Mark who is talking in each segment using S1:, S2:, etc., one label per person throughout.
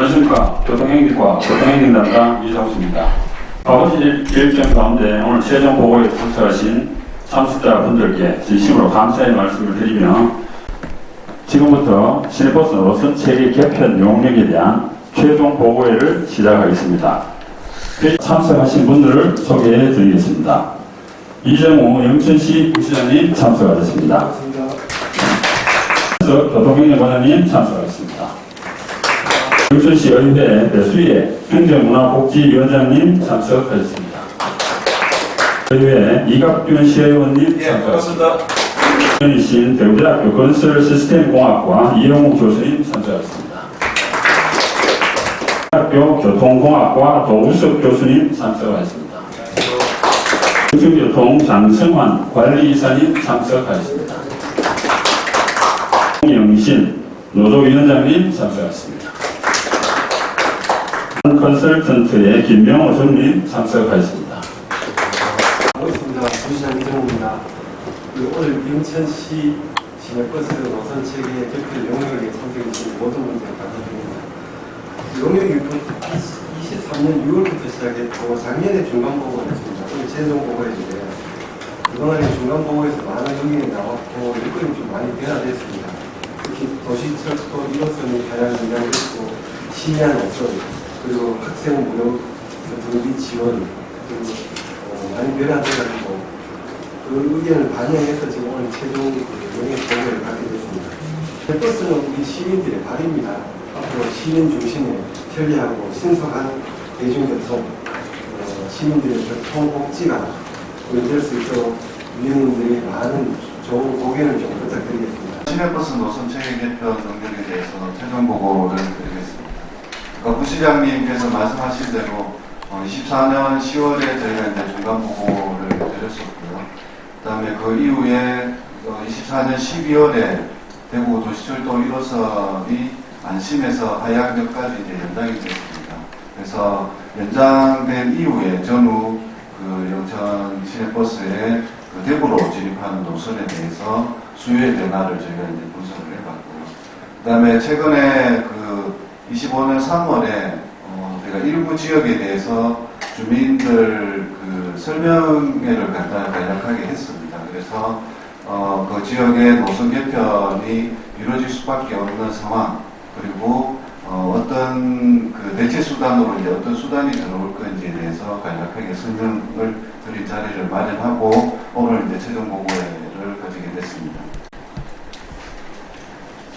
S1: 안심과 교통행정과 교통행정담당 이상수입니다. 아버지 일정 가운데 오늘 최종 보고에 참석하신 참석자분들께 진심으로 감사의 말씀을 드리며 지금부터 시내버스 노선 체계 개편 용역에 대한 최종 보고회를 시작하겠습니다. 참석하신 분들을 소개해 드리겠습니다. 이정우 영천시 부시장님 참석하셨습니다. 그래서 교통행정관장님 참석하셨습니다. 영천시 의회 배수의 행정문화복지위원장님 참석하셨습니다. 의회 이갑균 시의원님
S2: 예,
S1: 참석하셨습니다. 이신 대구대학교 건설시스템공학과 이영욱 교수님 참석하셨습니다. 대학교 교통공학과 도우석 교수님 참석하셨습니다. 중교통 장성환 관리이사님 참석하셨습니다. 홍영신 노조위원장님 참석하셨습니다. 컨설턴트의 김명호 선님 참석하셨습니다.
S2: 반갑습니다. 부시장 이정우입니다. 그 오늘 인천시 시내버스 노선 체계 개편 용역에 참석해주신 모든 분들 감사드립니다. 용역이 23년 6월부터 시작했고 작년에 중간 보고를 했습니다. 오늘 최종 보고를 해주세요. 그동안에 중간 보고에서 많은 의견이 나왔고 일거리 좀 많이 변화됐습니다. 특히 도시철도 1호선이 가장 연장됐고 심야 노선 그리고 학생 무료 등비 지원 그리고 어, 많이 변화돼가지고 그 의견을 반영해서 지금 오늘 최종 용역 보고를 갖게 됐습니다. 버스는 우리 시민들의 발입니다. 앞으로 시민 중심의 편리하고 신속한 대중교통, 어, 시민들의 교통복지가 연될 수 있도록 위원님들이 많은 좋은 고견을 좀 부탁드리겠습니다.
S3: 시내버스 노선 체계 개편 능력에 대해서 최종 보고를. 아까 부시장님께서 말씀하신 대로 24년 10월에 저희가 이제 중간 보고를 드렸었고요. 그 다음에 그 이후에 24년 12월에 대구 도시철도 1호선이 안심에서 하양역까지 연장이 됐습니다. 그래서 연장된 이후에 전후 그 영천 시내버스에 그 대구로 진입하는 노선에 대해서 수요의 변화를 저희가 이제 분석을 해봤고요. 그 다음에 최근에 그 25년 3월에 어 제가 일부 지역에 대해서 주민들 그 설명회를 간략하게 했습니다. 그래서 어 그 지역의 노선 개편이 이루어질 수밖에 없는 상황 그리고 어, 어떤 그 대체 수단으로 이제 어떤 수단이 들어올 건지에 대해서 간략하게 설명을 드릴 자리를 마련하고 오늘 이제 최종 보고회를 가지게 됐습니다.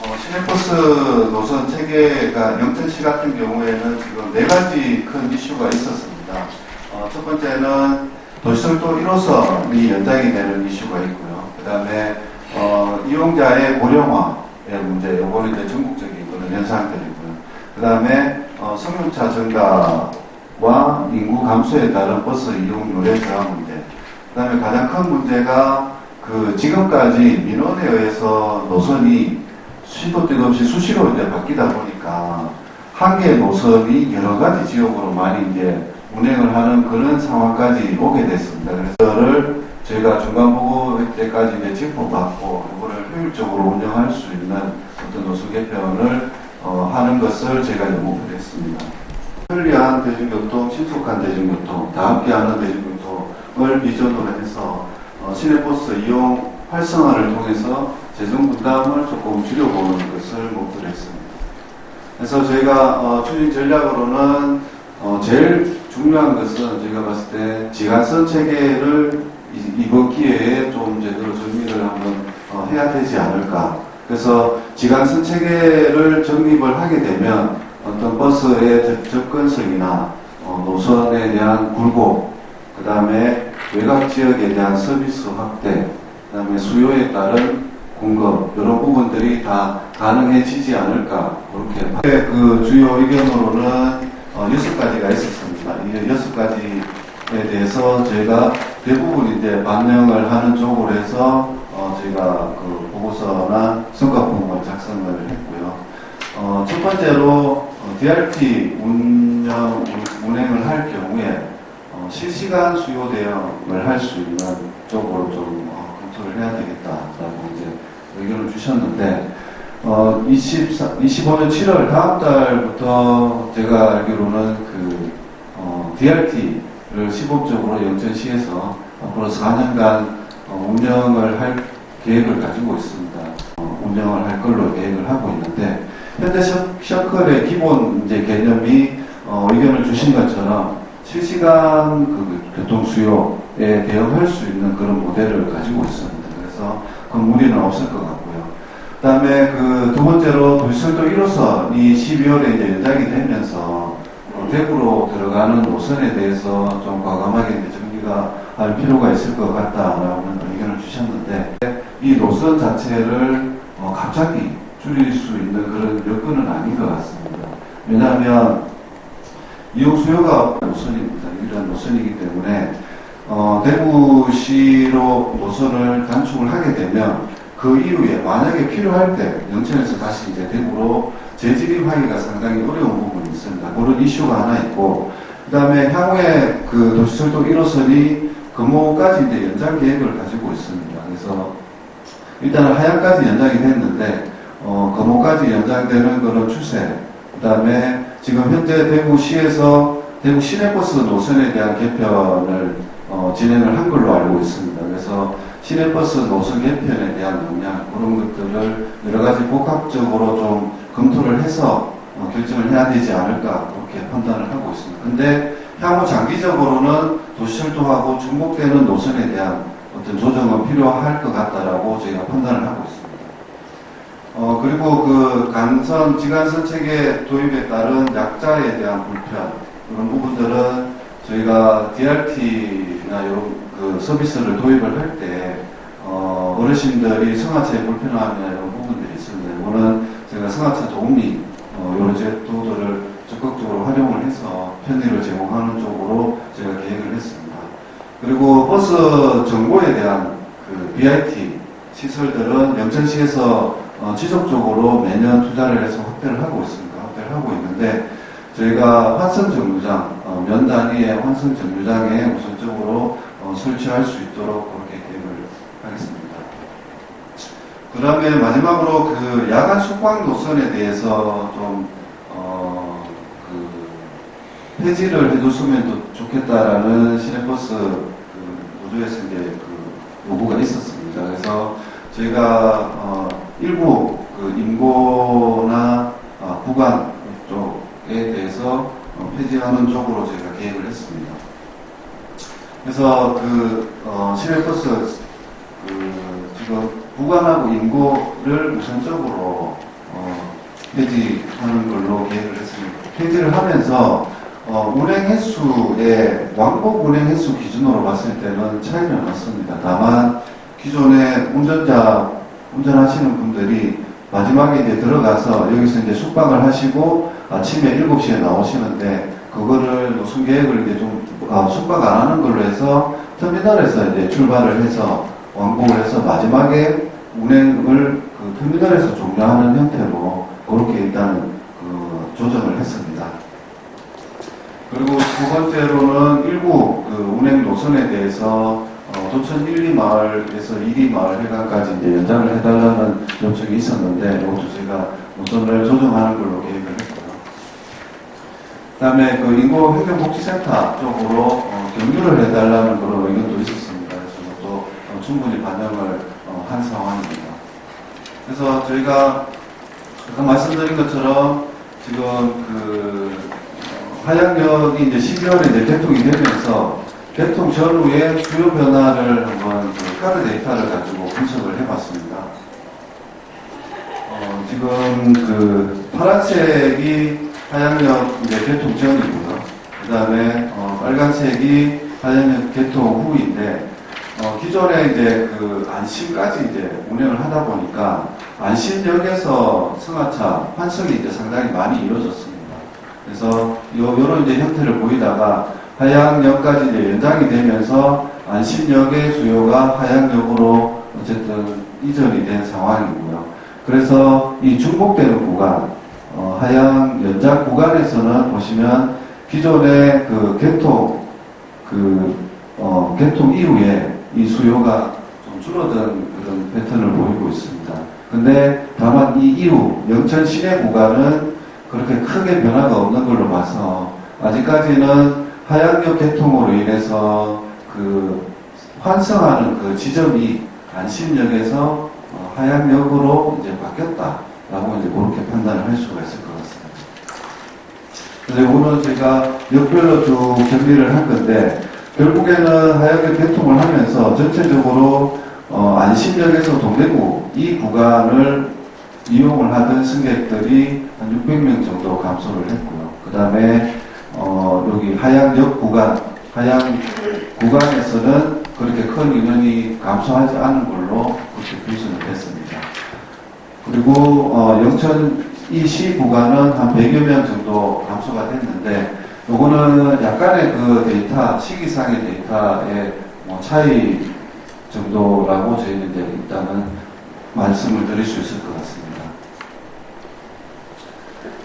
S3: 어, 시내버스 노선 체계가 영천시 같은 경우에는 지금 네 가지 큰 이슈가 있었습니다. 어, 첫 번째는 도시철도 1호선이 연장이 되는 이슈가 있고요. 그 다음에 어, 이용자의 고령화의 문제, 요거는 이제 전국적인 그런 현상들이고요. 그 다음에 어, 승용차 증가와 인구 감소에 따른 버스 이용률의 저하 문제. 그 다음에 가장 큰 문제가 그 지금까지 민원에 의해서 노선이 시도 때도 없이 수시로 이제 바뀌다 보니까 한 개의 노선이 여러 가지 지역으로 많이 이제 운행을 하는 그런 상황까지 오게 됐습니다. 그래서 그거를 저희가 중간 보고 때까지 이제 짚어봤고 이거를 효율적으로 운영할 수 있는 어떤 노선 개편을 어, 하는 것을 제가 이제 목표로 했습니다. 편리한 대중교통, 신속한 대중교통, 다 함께하는 대중교통을 비전으로 해서 어, 시내버스 이용 활성화를 통해서 재정 부담을 조금 줄여보는 것을 목표로 했습니다. 그래서 저희가 어, 추진 전략으로는 어, 제일 중요한 것은 제가 봤을 때 지간선 체계를 이- 이번 기회에 좀 제대로 정리를 한번 어, 해야 되지 않을까. 그래서 지간선 체계를 정립을 하게 되면 어떤 버스의 접- 접근성이나 어, 노선에 대한 굴곡, 그 다음에 외곽 지역에 대한 서비스 확대, 그 다음에 수요에 따른 공급 이런 부분들이 다 가능해지지 않을까 그렇게 봐- 네, 그 주요 의견으로는 어, 여섯 가지가 있었습니다. 이 여섯 가지에 대해서 저희가 대부분 이제 반영을 하는 쪽으로 해서 어, 저희가 그 보고서나 성과 공문을 작성을 했고요. 어, 첫 번째로 어, DRT 운영 운- 운행을 할 경우에 어, 실시간 수요 대응을 할 수 있는 쪽으로 좀 어, 검토를 해야 되겠다라고 이제 의견을 주셨는데 어, 24, 25년 7월 다음 달부터 제가 알기로는 그, 어, DRT를 시범적으로 영천시에서 앞으로 4년간 어, 운영을 할 계획을 가지고 있습니다. 어, 운영을 할 걸로 계획을 하고 있는데, 셔- 셔클의 기본 이제 개념이 어, 의견을 주신 것처럼 실시간 그 교통 수요에 대응할 수 있는 그런 모델을 가지고 있습니다. 그래서 그 무리는 없을 것 같고요. 그 다음에 그 두 번째로 도시철도 1호선이 12월에 이제 연장이 되면서 어, 대구로 들어가는 노선에 대해서 좀 과감하게 이제 정비가 할 필요가 있을 것 같다라는 의견을 주셨는데 이 노선 자체를 어, 갑자기 줄일 수 있는 그런 여건은 아닌 것 같습니다. 왜냐하면 이용 수요가 노선입니다. 유일한 노선이기 때문에 어, 대구시로 노선을 단축을 하게 되면 그 이후에 만약에 필요할 때 영천에서 다시 이제 대구로 재진입하기가 상당히 어려운 부분이 있습니다. 그런 이슈가 하나 있고 그 다음에 향후에 그 도시철도 1호선이 금호까지 이제 연장 계획을 가지고 있습니다. 그래서 일단은 하양까지 연장이 됐는데 어, 금호까지 연장되는 그런 추세 그 다음에 지금 현재 대구시에서 대구 시내버스 노선에 대한 개편을 어, 진행을 한 걸로 알고 있습니다. 그래서 시내버스 노선 개편에 대한 역량 그런 것들을 여러 가지 복합적으로 좀 검토를 해서 어, 결정을 해야 되지 않을까 그렇게 판단을 하고 있습니다. 근데 향후 장기적으로는 도시철도하고 중복되는 노선에 대한 어떤 조정은 필요할 것 같다라고 저희가 판단을 하고 있습니다. 어, 그리고 그 간선, 지간선 체계 도입에 따른 약자에 대한 불편, 그런 부분들은 저희가 DRT나 이런 그 서비스를 도입을 할 때, 어, 어르신들이 승하차에 불편함이나 이런 부분들이 있습니다. 이거는 저희가 승하차 도우미, 어, 이런 제도들을 적극적으로 활용을 해서 편의를 제공하는 쪽으로 제가 계획을 했습니다. 그리고 버스 정보에 대한 그 BIT 시설들은 영천시에서 어, 지속적으로 매년 투자를 해서 확대를 하고 있습니다. 확대를 하고 있는데 저희가 환승 정류장, 어, 면 단위의 환승 정류장에 우선적으로 어, 설치할 수 있도록 그렇게 계획을 하겠습니다. 그 다음에 마지막으로 그 야간 숙박 노선에 대해서 좀, 어, 그, 폐지를 해줬으면 더 좋겠다라는 시내버스 그 노조에서 이제 그 요구가 있었습니다. 그래서 저희가, 어, 일부 그 인고나 아, 구간 어, 폐지하는 쪽으로 저희가 계획을 했습니다. 그래서 그 어, 시외버스 그 지금 구간하고 인고를 우선적으로 어, 폐지하는 걸로 계획을 했습니다. 폐지를 하면서 어, 운행 횟수의 왕복 운행 횟수 기준으로 봤을 때는 차이는 없습니다. 다만 기존에 운전자 운전하시는 분들이 마지막에 이제 들어가서 여기서 이제 숙박을 하시고 아침에 7시에 나오시는데 그거를 노선 계획을 이제 좀 아, 숙박 안 하는 걸로 해서 터미널에서 이제 출발을 해서 왕복을 해서 마지막에 운행을 그 터미널에서 종료하는 형태로 그렇게 일단 그 조정을 했습니다. 그리고 두 번째로는 일부 그 운행 노선에 대해서 어, 도천 1, 2 마을에서 2, 2마을 해관까지 이제 연장을 해달라는 요청이 있었는데 이것도 저희가 노선을 조정하는 걸로 했고요. 그다음에 그 인구 행정복지센터 쪽으로 어, 경유를 해달라는 그런 의견도 있었습니다. 그래서 또 어, 충분히 반영을 어, 한 상황입니다. 그래서 저희가 아까 말씀드린 것처럼 지금 그 어, 하양역이 이제 12월에 이제 개통이 되면서 개통 전후의 주요 변화를 한번 그 카드 데이터를 가지고 분석을 해봤습니다. 어, 지금 그 파란색이 하양역 이제 개통 전이고요. 그 다음에 어, 빨간색이 하양역 개통 후인데 어, 기존에 이제 그 안심까지 이제 운행을 하다 보니까 안심역에서 승하차 환승이 이제 상당히 많이 이루어졌습니다. 그래서 요, 요런 이제 형태를 보이다가 하양역까지 이제 연장이 되면서 안심역의 수요가 하양역으로 어쨌든 이전이 된 상황이고요. 그래서 이 중복되는 구간, 어, 하양 연장 구간에서는 보시면 기존의 그 개통, 그, 어, 개통 이후에 이 수요가 좀 줄어든 그런 패턴을 보이고 있습니다. 근데 다만 이 이후 영천 시내 구간은 그렇게 크게 변화가 없는 걸로 봐서 아직까지는 하양역 개통으로 인해서 그 환승하는 그 지점이 안심역에서 어, 하양역으로 이제 바뀌었다 라고 이제 그렇게 판단을 할 수가 있을 것 같습니다. 그래서 오늘 제가 역별로 쭉 정리를 할 건데 결국에는 하양역 개통을 하면서 전체적으로 어, 안심역에서 동대구 이 구간을 이용을 하던 승객들이 한 600명 정도 감소를 했고요. 그 다음에 어, 여기 하양역 구간, 하양 구간에서는 그렇게 큰 인원이 감소하지 않은 걸로 그렇게 됐습니다. 그리고 어, 영천 이 시 구간은 한 100여 명 정도 감소가 됐는데 요거는 약간의 그 데이터, 시기상의 데이터의 뭐 차이 정도라고 저희는 이제 일단은 말씀을 드릴 수 있을 것 같습니다.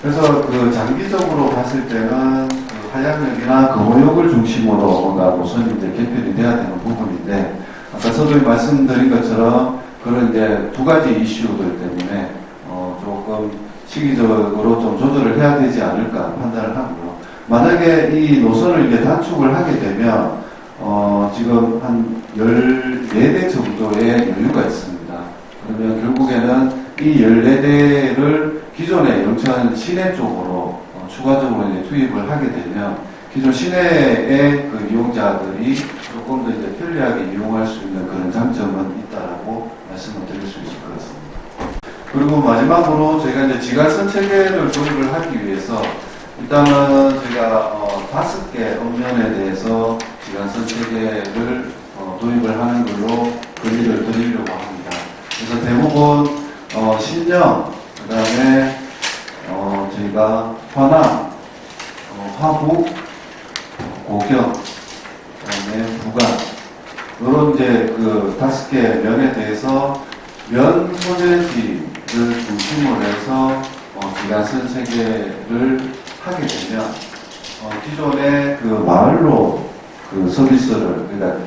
S3: 그래서 그 장기적으로 봤을 때는 그 한량역이나 거호역을 중심으로 뭔가 노선이 이제 개편이 돼야 되는 부분인데 아까 서두에 말씀드린 것처럼 그런 이제 두 가지 이슈들 때문에 어 조금 시기적으로 좀 조절을 해야 되지 않을까 판단을 하고요. 만약에 이 노선을 이제 단축을 하게 되면 어 지금 한 14대 정도의 여유가 있습니다. 그러면 결국에는 이 14대를 기존의 영천 시내 쪽으로 어, 추가적으로 이제 투입을 하게 되면 기존 시내의 그 이용자들이 조금 더 이제 편리하게 이용할 수 있는 그런 장점은 있다라고 말씀을 드릴 수 있을 것 같습니다. 그리고 마지막으로 저희가 이제 지가선 체계를 도입을 하기 위해서 일단은 제가 어, 다섯 개 읍면에 대해서 지간선 체계를 어, 도입을 하는 걸로 건의를 드리려고 합니다. 그래서 대부분 어, 신령, 그 다음에 어, 저희가 화남, 어, 화북, 어, 고경, 그 다음에 부간 이런 이제 그 다섯 개 면에 대해서 면 소재지를 중심으로 해서 어, 기가선 체계를 하게 되면 어, 기존의 그 마을로 그 서비스를 그러니까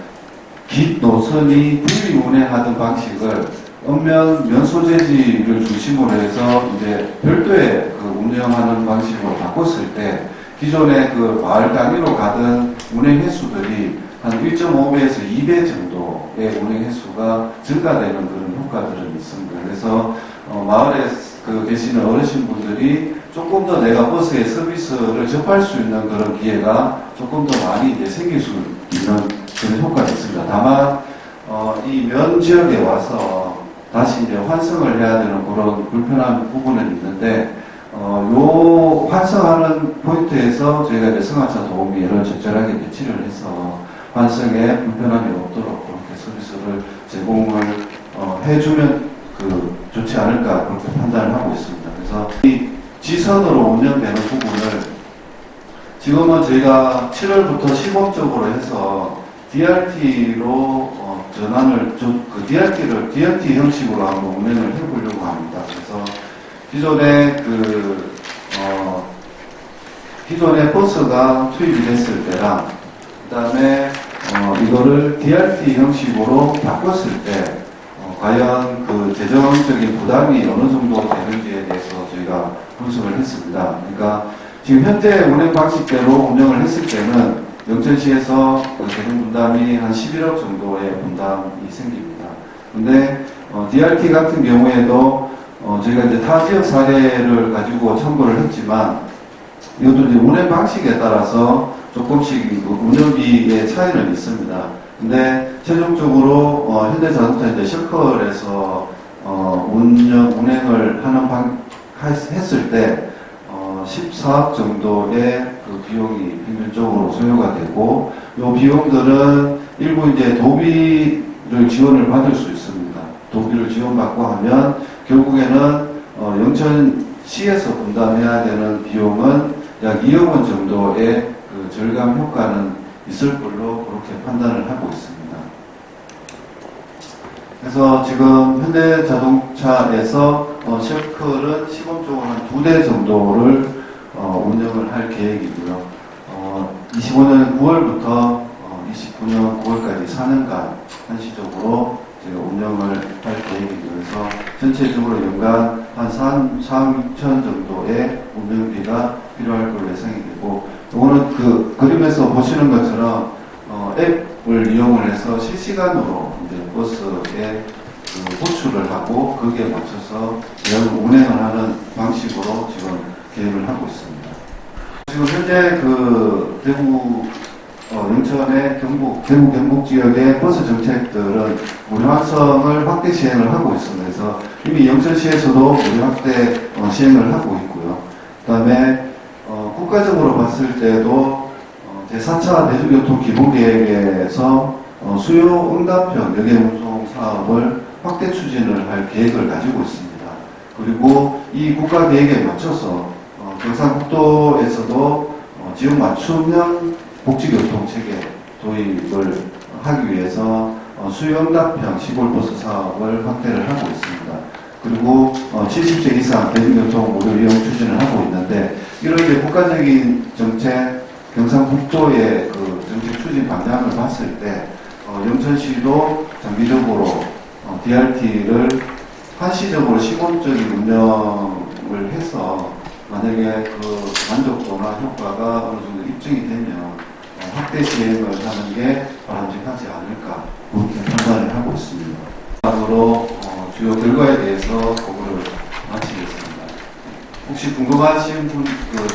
S3: 깃 노선이 분리 운행하던 방식을 읍면 면 소재지를 중심으로 해서 이제 별도의 그 운영하는 방식으로 바꿨을 때 기존의 그 마을 단위로 가던 운행 횟수들이 한 1.5배에서 2배 정도의 운행 횟수가 증가되는 그런 효과들은 있습니다. 그래서 어, 마을에 그 계시는 어르신분들이 조금 더 내가 버스의 서비스를 접할 수 있는 그런 기회가 조금 더 많이 이제 생길 수 있는 그런 효과가 있습니다. 다만 어, 이 면 지역에 와서 다시 이제 환승을 해야 되는 그런 불편한 부분은 있는데 어, 요 환승하는 포인트에서 저희가 이제 승하차 도우미를 적절하게 배치를 해서 환승에 불편함이 없도록 그렇게 서비스를 제공을 어, 해주면 그 좋지 않을까 그렇게 판단을 하고 있습니다. 그래서 이 지선으로 운영되는 부분을 지금은 저희가 7월부터 시범적으로 해서 DRT로 어, 전환을 좀 그 DRT를 DRT 형식으로 한번 운행을 해보려고 합니다. 그래서 기존에 그 어, 기존에 버스가 투입이 됐을 때랑 그다음에 어, 이거를 DRT 형식으로 바꿨을 때 어, 과연 그 재정적인 부담이 어느 정도 되는지에 대해서 저희가 분석을 했습니다. 그러니까 지금 현재 운행 방식대로 운영을 했을 때는 영천시에서 그 재정 분담이 한 11억 정도의 분담이 생깁니다. 근데 어, DRT 같은 경우에도 어, 저희가 이제 타 지역 사례를 가지고 참고를 했지만 이것도 이제 운행 방식에 따라서 조금씩 그 운영비의 차이는 있습니다. 근데 최종적으로 어, 현대자동차 이제 셔클에서 어, 운영 운행을 하는 방 했- 했을 때 어, 14억 정도의 그 비용이 평균적으로 소요가 되고 이 비용들은 일부 이제 도비를 지원을 받을 수 있습니다. 도비를 지원받고 하면 결국에는 어, 영천시에서 분담해야 되는 비용은 약 2억 원 정도의 그 절감 효과는 있을 걸로 그렇게 판단을 하고 있습니다. 그래서 지금 현대 자동차에서 어, 셰클은 시범적으로 한두대 정도를 어, 운영을 할 계획이고요. 어, 25년 9월부터 어, 29년 9월까지 4년간 한시적으로 운영을 할 계획이면서 전체적으로 연간 한 3, 3, 6천 정도의 운영비가 필요할 걸로 예상이 되고 이거는 그 그림에서 보시는 것처럼 어, 앱을 이용을 해서 실시간으로 이제 버스에 그 호출을 하고 거기에 맞춰서 대응 운행을 하는 방식으로 지금 계획을 하고 있습니다. 지금 현재 그 대구 어, 영천의 경북, 대구 경북 지역의 버스 정책들은 무료 확성을 확대 시행을 하고 있습니다. 그래서 이미 영천시에서도 무료 확대 어, 시행을 하고 있고요. 그 다음에 어, 국가적으로 봤을 때도 어, 제4차 대중교통 기본계획에서 어, 수요 응답형 여객운송 사업을 확대 추진을 할 계획을 가지고 있습니다. 그리고 이 국가 계획에 맞춰서 어, 경상북도에서도 어, 지역 맞춤형 복지교통 체계 도입을 하기 위해서 어, 수요 응답형 시골버스 사업을 확대를 하고 있습니다. 그리고 어, 70세 이상 대중교통 무료 이용 추진을 하고 있는데 이런 이제 국가적인 정책 경상북도의 그 정책 추진 방향을 봤을 때 어, 영천시도 장기적으로 어, DRT를 한시적으로 시범적인 운영을 해서 만약에 그 만족도나 효과가 어느 정도 입증이 되면 어, 확대 시행을 하는 게 바람직하지 않을까 그렇게 판단을 하고 있습니다. 다음으로 어, 주요 결과에 대해서 마치겠습니다. 혹시 궁금하신 분, 그,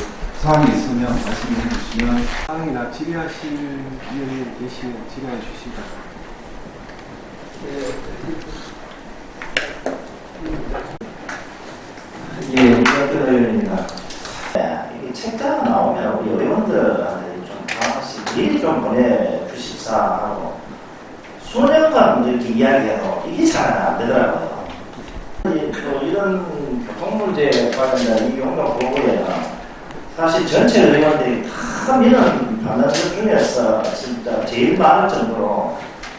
S3: 사항이 있으면 말씀해 주시면
S2: 사항이나 질의하실 위원이 계시면 질의해 주시기 바랍니다.
S4: 예, 이정표 의원입니다. 네, 이게 책자가 나오면 우리 의원들한테 좀 하나씩 미리 좀 보내주십사 하고 수년간 이렇게 이야기해도 이게 잘 안 되더라고요. 이- 또 이런 교통 문제 관련된 이 용역 보고에는 사실 전체 의원들이 다 미는 반응들 중에서 진짜 제일 많을 정도로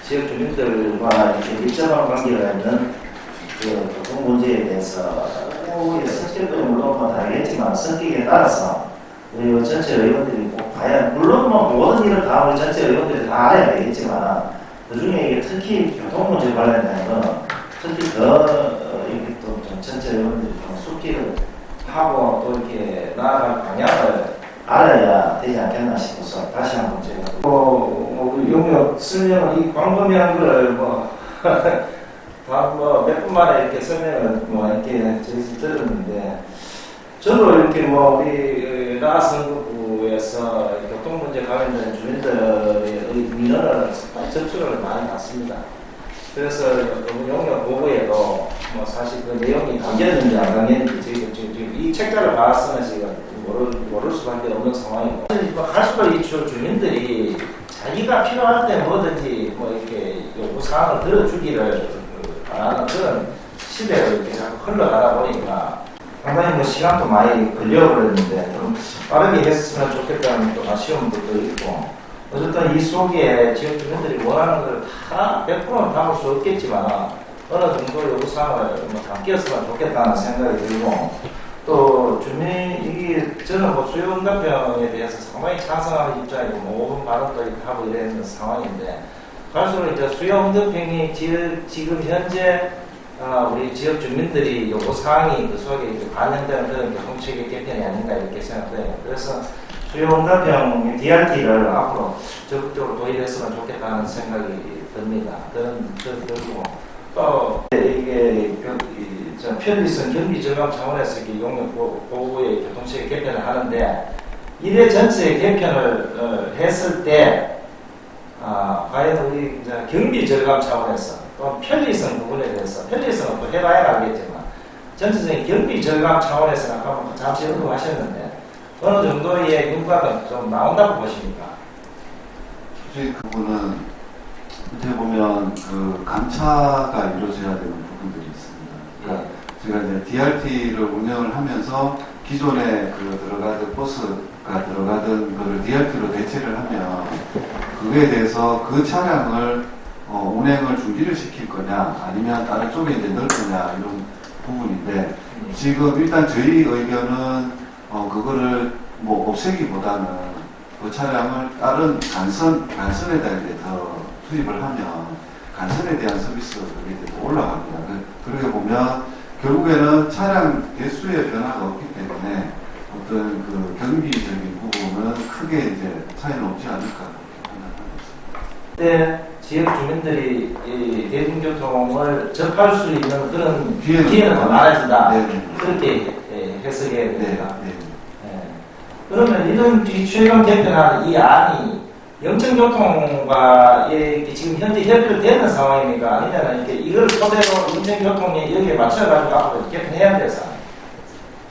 S4: 지역 주민들과 이렇게 밀접한 관계가 있는 그 교통 문제에 대해서 우리 성격도 물론 뭐 다르겠지만 성격에 따라서 우리 전체 의원들이 꼭 봐야 물론 뭐 모든 일을 다 우리 전체 의원들이 다 알아야 되겠지만 그 중에 이게 문제 관련된 거는 특히 더 어, 이렇게 또좀 전체 좀 숙기를 하고 또 이렇게 나아갈 방향을 알아야 되지 않겠나 싶어서 다시 한번 제가 뭐, 뭐 우리 용역 설명을 이 광범위한 거를 뭐 다뭐몇 분 만에 이렇게 설명을 뭐 이렇게 저희서 들었는데 저도 이렇게 뭐 우리 나 선거구에서 교통 문제 관련된 주민들의 민원을 접촉을 많이 받습니다. 그래서 너무 용역 보고에도 뭐 사실 그 내용이 담겼는지 안 담겼는지 저희가 지금, 지금 이 책자를 봤으면 지금 모를, 모를 수밖에 없는 상황이고 뭐 갈수록 이 주- 주민들이 자기가 필요할 때 뭐든지 뭐 이렇게 요구 사항을 들어주기를 바라는 그런 시대로 이렇게 자꾸 흘러가다 보니까 상당히 뭐 시간도 많이 걸려버렸는데 좀 빠르게 했으면 좋겠다는 또 아쉬운 것도 있고 어쨌든 이 속에 지역 주민들이 원하는 걸 다 100%는 담을 수 없겠지만 어느 정도 요구사항을 뭐 담겼으면 좋겠다는 생각이 들고 또 주민 이게 저는 뭐 수요응답형에 대해서 상당히 찬성하는 입장이고 뭐 5분 발언도 하고 이랬는 상황인데 갈수록 이제 수요응답형이 지- 지금 현재 아, 우리 지역 주민들이 요구 사항이 그 속에 이제 반영되는 그런 교통체계 개편이 아닌가 이렇게 생각돼요. 그래서 수요응답형 DRT를 앞으로 적극적으로 도입했으면 좋겠다는 생각이 듭니다. 그런 그런 들고 또 이게 그, 편리성 경비 절감 차원에서 용역 보- 보호의 교통체계 개편을 하는데 이래 전체 개편을 어, 했을 때 아, 과연 우리 이제 경비 절감 차원에서 또 편리성 부분에 대해서 편리성은 또 해봐야 알겠지만 전체적인 경비 절감 차원에서 아까 뭐 잠시 언급하셨는데 어느 정도의 윤곽은 좀 나온다고 보십니까?
S3: 솔직히 그거는 어떻게 보면 그 감차가 이루어져야 되는 부분들이 있습니다. 그러니까 제가 이제 DRT를 운영을 하면서 기존에 그 들어가던 버스가 들어가던 거를 DRT로 대체를 하면 그거에 대해서 그 차량을 어, 운행을 중지를 시킬 거냐 아니면 다른 쪽에 이제 넣을 거냐 이런 부분인데 지금 일단 저희 의견은 어, 그거를 뭐 없애기보다는 그 차량을 다른 간선, 간선에다 이제 더 투입을 하면 간선에 대한 또 올라갑니다. 그- 그러게 보면 결국에는 차량 대수의 변화가 없기 때문에 어떤 그 경비적인 부분은 크게 이제 차이는 없지 않을까 있습니다.
S4: 그때 지역 주민들이 이 대중교통을 접할 수 있는 그런
S3: 기회는
S4: 기회는 더 많아진다.
S3: 네, 네.
S4: 그렇게 예, 해석해야
S3: 네,
S4: 됩니다. 그러면 이런 이 최근 개편한 이 안이 영천교통과 이 지금 현재 협의되는 상황입니까? 아니면 이렇게 이걸 토대로 영천교통이 여기에 맞춰가지고 앞으로 개편해야 돼서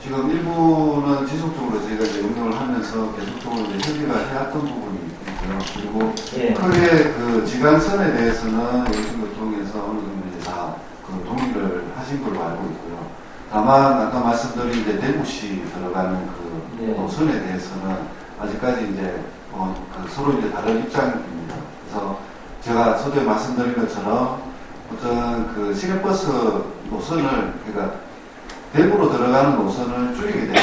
S3: 지금 일부는 지속적으로 저희가 이제 운영을 하면서 계속적으로 이제 협의가 해왔던 부분이 있고요. 그리고
S4: 예.
S3: 크게 그 지간선에 대해서는 영신교통에서 어느 정도 이제 다 그 동의를 하신 걸로 알고 있고요. 다만 아까 말씀드린 이제 대구시 들어가는 그
S4: 예.
S3: 노선에 대해서는 아직까지 이제 어, 그 서로 이제 다른 입장입니다. 그래서 제가 서두에 말씀드린 것처럼 어떤 그 시내버스 노선을 그러니까 대구로 들어가는 노선을 줄이게 되면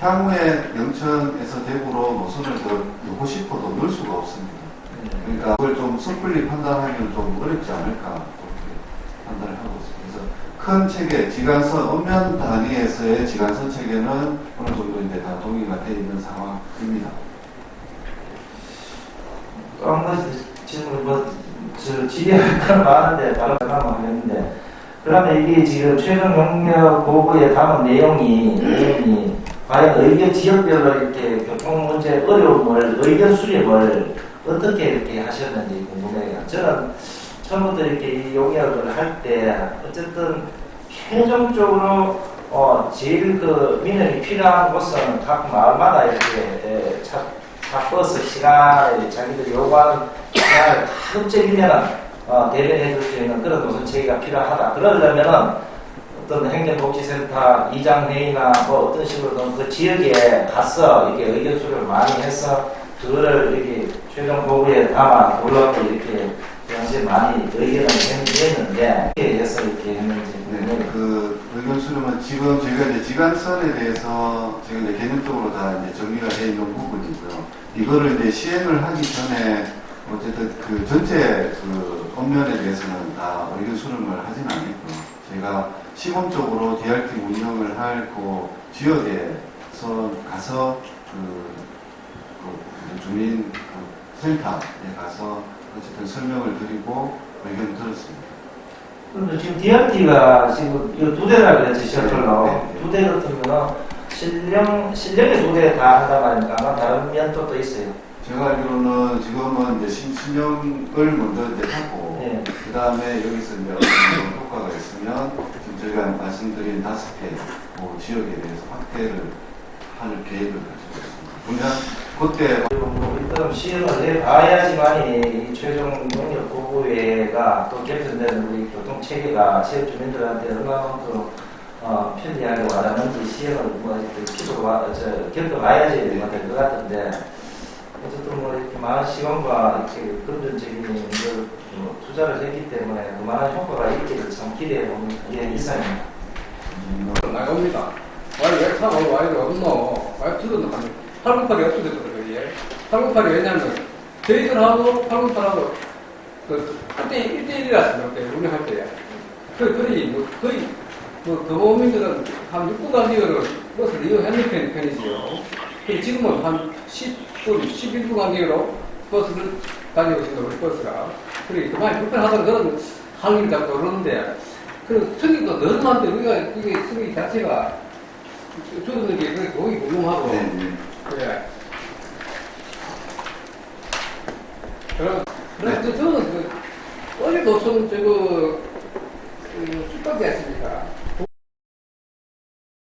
S3: 향후에 영천에서 대구로 노선을 더 넣고 싶어도 넣을 수가 없습니다. 그러니까 그걸 좀 섣불리 판단하기는 좀 어렵지 않을까 그렇게 판단을 하고 있습니다. 큰 체계, 지간선, 엄면 단위에서의 지간선 체계는 어느 정도 이제 다 동의가 되어 있는 상황입니다.
S4: 또 한 가지 질문 뭐저 질의할 건 많은데 바로 하면 하겠는데 그러면 이게 지금 최종 용역 보고에 담은 내용이 내용이 과연 의견 지역별로 이렇게 교통 문제 어려움을 의견 수립을 어떻게 이렇게 하셨는지 궁금해요. 저는 이렇게 이 용역을 할 때 어쨌든 최종적으로 어 제일 그 민원이 필요한 곳은 각 마을마다 이렇게 에, 차, 차 버스 시간에 자기들이 요구하는 시간을 다 흡적이면은 어, 대변해 줄 수 있는 그런 노선 체계가 필요하다. 그러려면은 어떤 행정복지센터 이장회의나 뭐 어떤 식으로든 그 지역에 가서 이렇게 의견 수립을 많이 해서 그거를 이렇게 최종 보고에 담아 돌라고 이렇게 당시에 많이 의견을 했는데 어떻게 해서 이렇게 했는지
S3: 네. 그 의견 수렴은 지금 저희가 이제 지간선에 대해서 지금 이제 개념적으로 다 이제 정리가 되어 있는 부분이고요. 이거를 이제 시행을 하기 전에 어쨌든 그 전체 그 업면에 대해서는 다 의견 수렴을 하진 않았고요. 저희가 시범적으로 DRT 운영을 할그 지역에서 가서 그, 그 이제 주민 그 센터에 가서 어쨌든 설명을 드리고 의견을 들었습니다.
S4: 그런데 지금 DRT가 지금 이두 대라 그랬지 시어클로
S3: 네, 네.
S4: 두대 같으면 실령 실령의 두대 다 한단 말입니까? 아마 다른 면도 또 있어요.
S3: 제가 알기로는 지금은 이제 신, 신형을 먼저 이제 하고
S4: 네.
S3: 그 다음에 여기서 이제 정도 효과가 있으면 지금 저희가 말씀드린 다섯 개그 지역에 대해서 확대를 할 계획을 가지고 있습니다. 분명 그때
S4: 뭐 일단 시행을 해봐야지만이 이 최종 용역 보고회가 또 개편되는 우리 교통 체계가 지역 주민들한테 얼마만큼 어, 편리하게 와닿는지 시행을 뭐 이렇게 기도 겪어봐야지 될것 같은데 어쨌든 뭐 이렇게 많은 시간과 이렇게 금전적인 걸 뭐 투자를 했기 때문에 그만한 효과가 있기를 참 기대해 보는 게 이상입니다.
S5: 나갑니다. 와이 왜 타고 와이 없노? 와이 투 808이 어떻게 됐거든요, 이게. 808이 왜냐면, 저희들하고 808하고, 그, 1대1, 1대1이라서, 그때 운영할 때. 그, 거의, 뭐, 거의, 뭐, 도민들은 한 6분 간격으로 버스를 이용했는 편, 편이지요. 그 지금은 한 10분, 11분 간격으로 버스를 있습니다, 우리 버스가. 그래, 그만이 불편하다는 그런 항의를 자꾸 그러는데, 그 승리도 너무한데 우리가 이게 승리 자체가 줄어드는 게 그게 거의 궁금하고
S3: 네, 네.
S5: 그래. 그럼 그래서 저는 그 어제 노천 저거 그 축박지 했습니까?